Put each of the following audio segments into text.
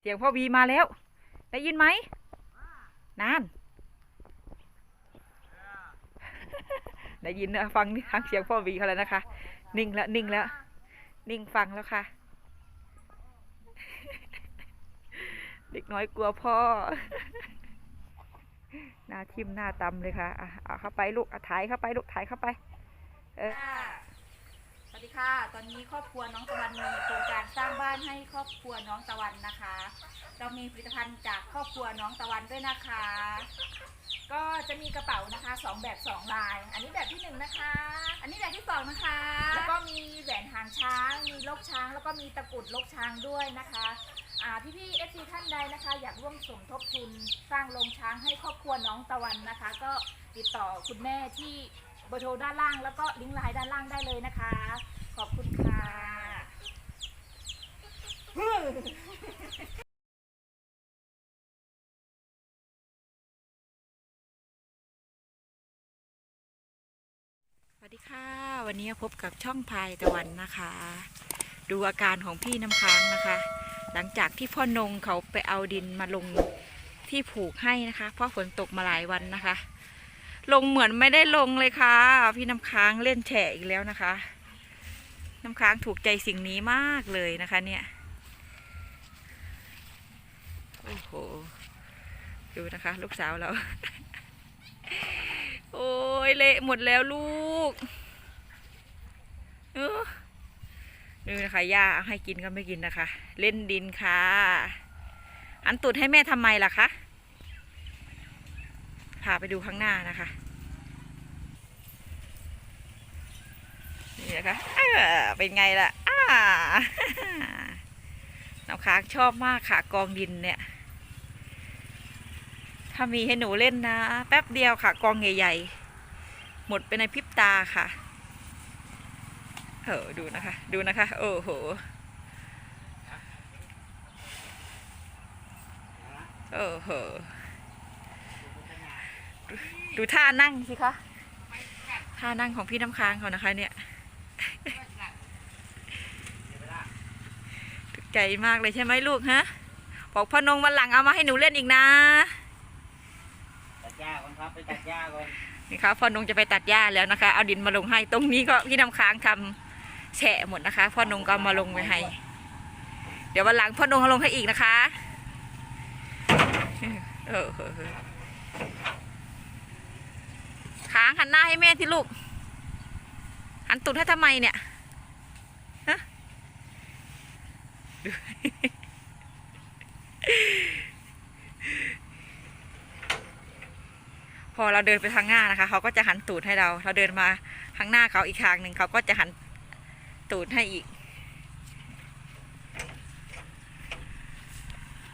เสียงพ่อวีมาแล้ว ได้ยินไหมนาน ได้ยินนะฟังทางเสียงพ่อวีเขาแล้วนะคะ นิ่งแล้วนิ่งแล้ว นิ่งฟังแล้วค่ะ เด็กน้อยกลัวพ่อ หน้าทิ่มหน้าตำเลยค่ะอะเอาเข้าไปลูกอะถ่ายเข้าไปลูกถ่ายเข้าไป เออ สวัสดีค่ะ ต อนนี้ครอบครัวน้องตะวันมีโครงการสร้างบ้านให้ครอบครัวน้องตะวันนะคะ เรามีผลิตภัณฑ์จากครอบครัวน้องตะวันด้วยนะคะ ก็จะมีกระเป๋านะคะสองแบบสองลาย อันนี้แบบที่หนึ่งนะคะ อันนี้แบบที่สองนะคะ แล้วก็มีแหวนหางช้าง มีลกช้าง แล้วก็มีตะกรุดลกช้างด้วยนะคะพี่พี่เอฟซีท่านใดนะคะ อยากร่วมสมทบทุนสร้างโรงช้างให้ครอบครัวน้องตะวันนะคะ ก็ติดต่อคุณแม่ที่เบอร์โทรด้านล่าง แล้วก็ลิงก์ไลน์ด้านล่างได้เลยนะคะ อบคุณค่ะสวัสดีค่ะ วันนี้พบกับช่องพายตะวันนะคะ ดูอาการของพี่น้ำค้างนะคะ หลังจากที่พ่อนงเขาไปเอาดินมาลงที่ผูกให้นะคะ เพราะฝนตกมาหลายวันนะคะ ลงเหมือนไม่ได้ลงเลยค่ะ พี่น้ำค้างเล่นแฉะอีกแล้วนะคะ น้ำค้างถูกใจสิ่งนี้มากเลยนะคะเนี่ย โอ้โห ดูนะคะ ลูกสาวเรา โอ้ยเละหมดแล้วลูกเออนี่นะคะย่าเอาให้กินก็ไม่กินนะคะ เล่นดินค่ะ อันตุดให้แม่ทำไมล่ะคะ พาไปดูข้างหน้านะคะ นี่นะคะเป็นไงล่ะอ้าน้ำค้างชอบมากค่ะกองดินเนี่ย ถ้ามีให้หนูเล่นนะ แป๊บเดียวค่ะ กองใหญ่ๆ หมดไปในพริบตาค่ะเออดูนะคะ ดูนะคะ โอ้โหโอ้โหดูดูท่านั่งสิคะท่านั่งของพี่น้ำค้างเขานะคะเนี่ย ถูกใจมากเลยใช่ไหมลูกฮะบอกพ่อนงวันหลังเอามาให้หนูเล่นอีกนะตัดหญ้าก่อนครับไปตัดหญ้าก่อนนี่คะพ่อนงจะไปตัดหญ้าแล้วนะคะ เอาดินมาลงให้ตรงนี้ก็พี่น้ำค้างทำแฉะหมดนะคะพ่อนงก็เอามาลงไว้ให้ เดี๋ยววันหลังพ่อนงเอาลงให้อีกนะคะเออเออเออค้างหันหน้าให้แม่ที่ลูกหันตุดให้ทำไมเนี่ยฮะ ดูพอเราเดินไปทางหน้านะคะ เขาก็จะหันตูดให้เรา เราเดินมาข้างหน้าเขาอีกทางหนึ่งเขาก็จะหันตูดให้อีก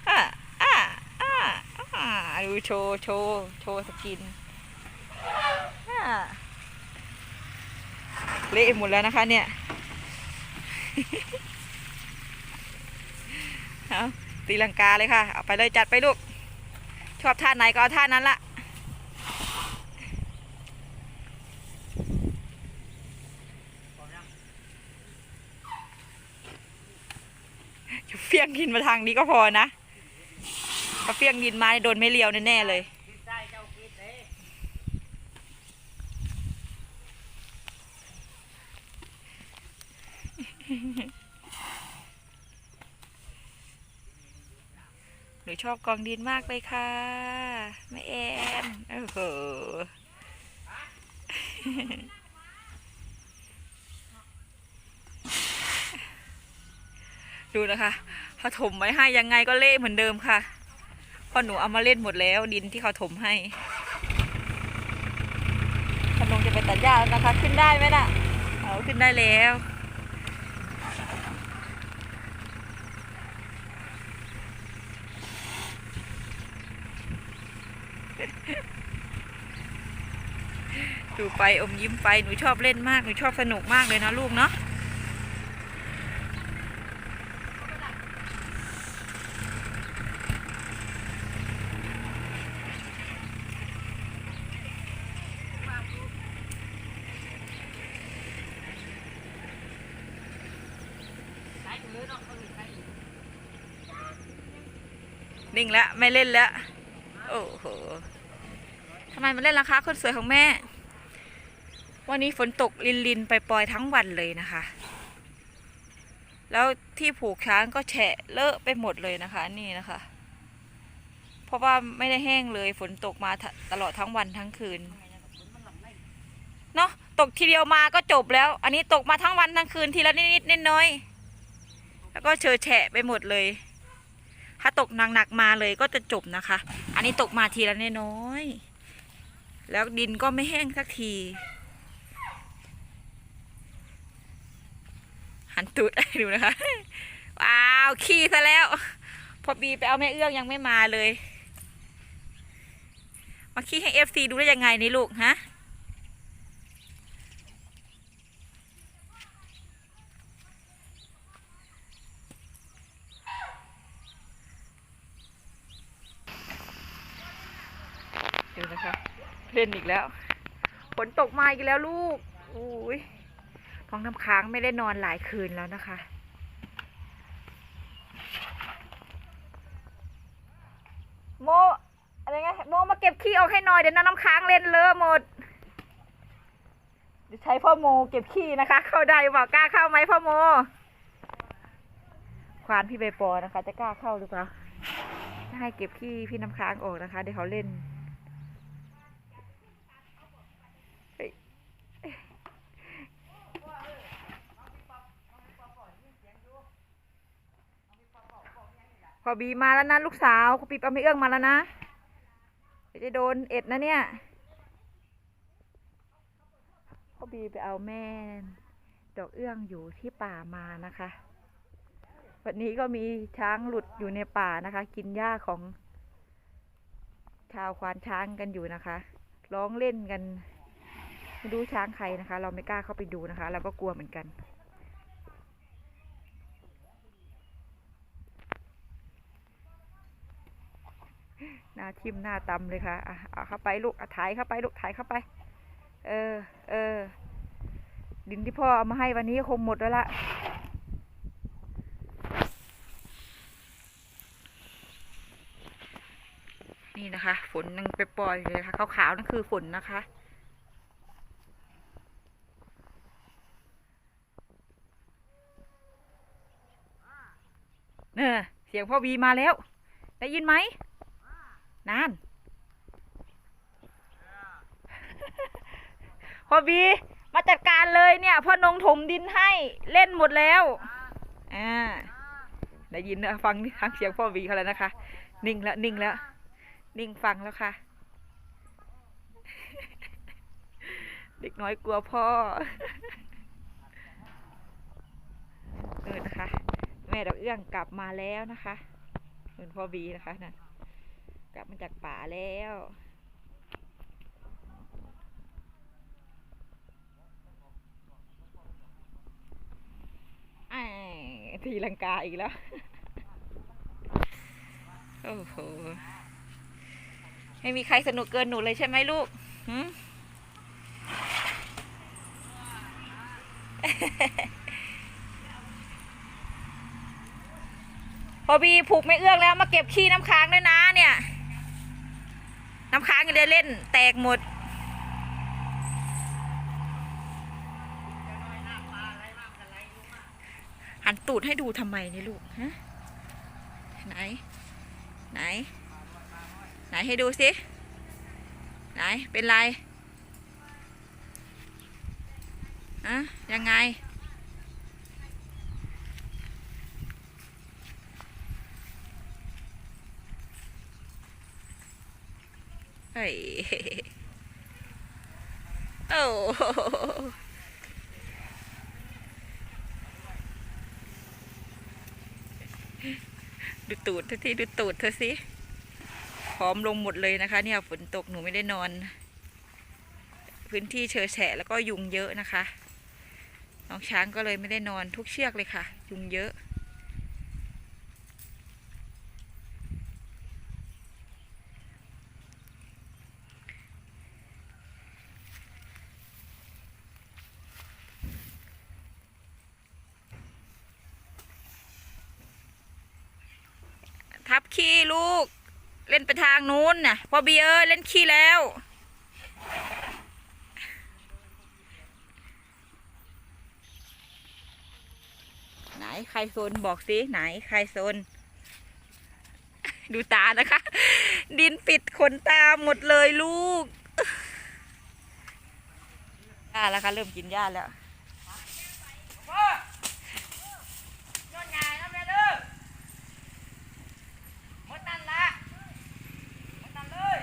อ่าอ่าอ่าอ่าดูโชว์โชว์โชว์สกินอ่าเละหมดแล้วนะคะเนี่ย เอาตีลังกาเลยค่ะ เอาไปเลยจัดไปลูก ชอบท่าไหนก็เอาท่านั้นละเฟี้ยงดินมาทางนี้ก็พอนะถ้าเฟี้ยงดินมาโดนไม่เลียวแน่ๆเลยคิดได้เจ้าคิดเลย หนูชอบกองดินมากเลยค่ะแม่แอนโอ้โหดูนะคะเขาถมไว้ให้ยังไงก็เละเหมือนเดิมค่ะเพราะหนูเอามาเล่นหมดแล้วดินที่เขาถมให้ขนมจะไปตัดหญ้าแล้วนะคะ ขึ้นได้ไหมน่ะ เอาขึ้นได้แล้ว ดูไปอมยิ้มไปหนูชอบเล่นมากหนูชอบสนุกมากเลยนะลูกเนาะนิ่งละ ไม่เล่นละ โอ้โห ทำไมมาเล่นล่ะคะคนสวยของแม่ วันนี้ฝนตกลินลินไปปล่อยทั้งวันเลยนะคะ แล้วที่ผูกช้างก็แฉะเลอะไปหมดเลยนะคะ นี่นะคะ เพราะว่าไม่ได้แห้งเลยฝนตกมาตลอดทั้งวันทั้งคืนเนาะตกทีเดียวมาก็จบแล้ว อันนี้ตกมาทั้งวันทั้งคืนทีละนิดนิดนิดน้อยแล้วก็เชอแฉะไปหมดเลย ถ้าตกหนักๆมาเลยก็จะจบนะคะ อันนี้ตกมาทีละน้อย แล้วดินก็ไม่แห้งสักที หันตูดให้ดูนะคะ ว้าว ขี้ซะแล้ว พอบีไปเอาแม่เอื้องยังไม่มาเลย มาขี้ให้เอฟซีดูได้ยังไงนี่ลูกฮะ ดูนะคะ เล่นอีกแล้วฝนตกมาอีกแล้วลูกอุ้ยท้องน้ำค้างไม่ได้นอนหลายคืนแล้วนะคะ โมอะไรเงี้ยโมมาเก็บขี้ออกให้หน่อยเดี๋ยวน้องน้ำค้างเล่นเลอะหมดเดี๋ยวใช้พ่อโมเก็บขี้นะคะ เข้าได้เปล่ากล้าเข้าไหมพ่อโม ควานพี่ใบปอนะคะ จะกล้าเข้าหรือเปล่าให้เก็บขี้พี่น้ำค้างออกนะคะเดี๋ยวเขาเล่น เฮ้ยพ อบีมาแล้วนะลูกสาวคุณปีบเอาไม่เอื้องมาแล้วนะเดี๋ยวจะโดนเอ็ดนะเนี่ยพอบีไปเอาแม่ดอกเอื้องอยู่ที่ป่ามานะคะ วันนี้ก็มีช้างหลุดอยู่ในป่านะคะ กินหญ้าของ ชาวควานช้างกันอยู่นะคะ ร้องเล่นกันไม่รู้ช้างใครนะคะ เราไม่กล้าเข้าไปดูนะคะ เราก็กลัวเหมือนกันาทิมหน้าตำเลยค่ะอะเอาเข้าไปลูกอะถ่ายเข้าไปลูกถ่ายเข้าไป เออ เออ ดินที่พ่อเอามาให้วันนี้คงหมดแล้วละนี่นะคะ ฝนยังไปปล่อยเลยค่ะขาวๆนั่นคือฝนนะคะเนอเสียงพ่อวีมาแล้ว ได้ยินไหม นานพ่อวีมาจัดการเลยเนี่ยพ่อนงถมดินให้เล่นหมดแล้ว อ่า ได้ยินนะฟังทางเสียงพ่อวีเขาแล้วนะคะ นิ่งแล้วนิ่งแล้ว นิ่งฟังแล้วค่ะ เด็กน้อยกลัวพ่อ เออนะคะ แม่ดอกเอื้องกลับมาแล้วนะคะเหมือนพ่อบีนะคะนั่น กลับมาจากป่าแล้วอ้ทีลังกาอีกแล้ว โอ้โห ไม่มีใครสนุกเกินหนูเลยใช่ไหมลูกหืมพอบีผูกไม่เอื้องแล้วมาเก็บขี้น้ำค้างด้วยนะเนี่ย น้ำค้างอย่าได้เล่นแตกหมดหันตูดให้ดูทำไมนี่ลูกฮะไหน ไหน ไหนให้ดูสิ ไหนเป็นไรอะยังไง เฮ้ยโอ้ดูตูดเธอที่ดูตูดเธอสิพร้อมลงหมดเลยนะคะ เนี่ยฝนตกหนูไม่ได้นอน พื้นที่เชอแฉะแล้วก็ยุงเยอะนะคะ น้องช้างก็เลยไม่ได้นอนทุกเชือกเลยค่ะ ยุงเยอะับขี้ลูก เล่นไปทางนู้นน่ะพอเบียร์เอเล่นขี้แล้ว ไหนใครโซนบอกสิไหนใครโซนดูตานะคะ ดินปิดขนตาหมดเลยลูกหญ้าแล้วค่ะเริ่มกินหญ้าแล้ว ย้อนงานนะแม่เด้อหมดนั่นละหมดนั่นเลย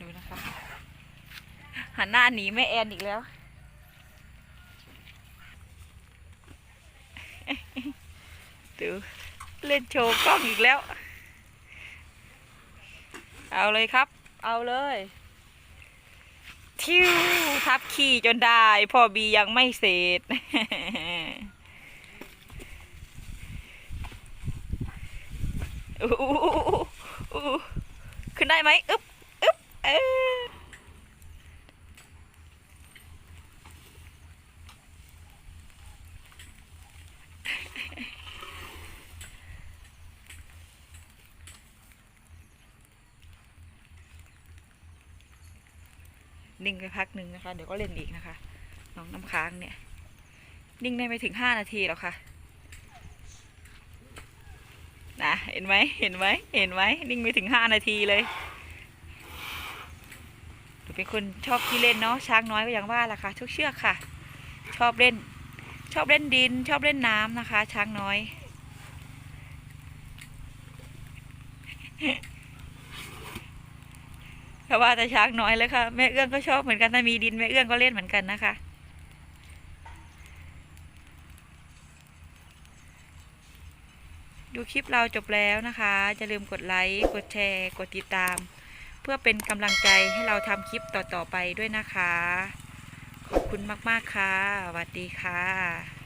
ดูนะคะ หันหน้าหนีแม่แอนอีกแล้ว ดูเล่นโชว์กล้องอีกแล้ว เอาเลยครับ เอาเลย ทิวทับขี่จนได้พ่อบียังไม่เสร็จขึ้นได้ไหมอึ๊บอึ๊บเออ นิ่งไปพักหนึ่งนะคะ เดี๋ยวก็เล่นอีกนะคะ น้องน้ำค้างเนี่ย นิ่งได้ไม่ถึงห้านาทีหรอกค่ะนะเห็นไหมเห็นไหมเห็นไหมนิ่งไม่ถึงห้านาทีเลยหนูเป็นคนชอบที่เล่นเนาะช้างน้อยก็อย่างว่าล่ะค่ะทุกเชือกค่ะ ชอบเล่น ชอบเล่นดิน ชอบเล่นน้ำนะคะ ช้างน้อย เพราะว่าแต่ช้างน้อยเลยค่ะแม่เอื้องก็ชอบเหมือนกันถ้ามีดินแม่เอื้องก็เล่นเหมือนกันนะคะ ดูคลิปเราจบแล้วนะคะอย่าลืมกดไลค์กดแชร์ กดติดตาม เพื่อเป็นกำลังใจให้เราทำคลิปต่อๆไปด้วยนะคะ ขอบคุณมากๆค่ะสวัสดีค่ะ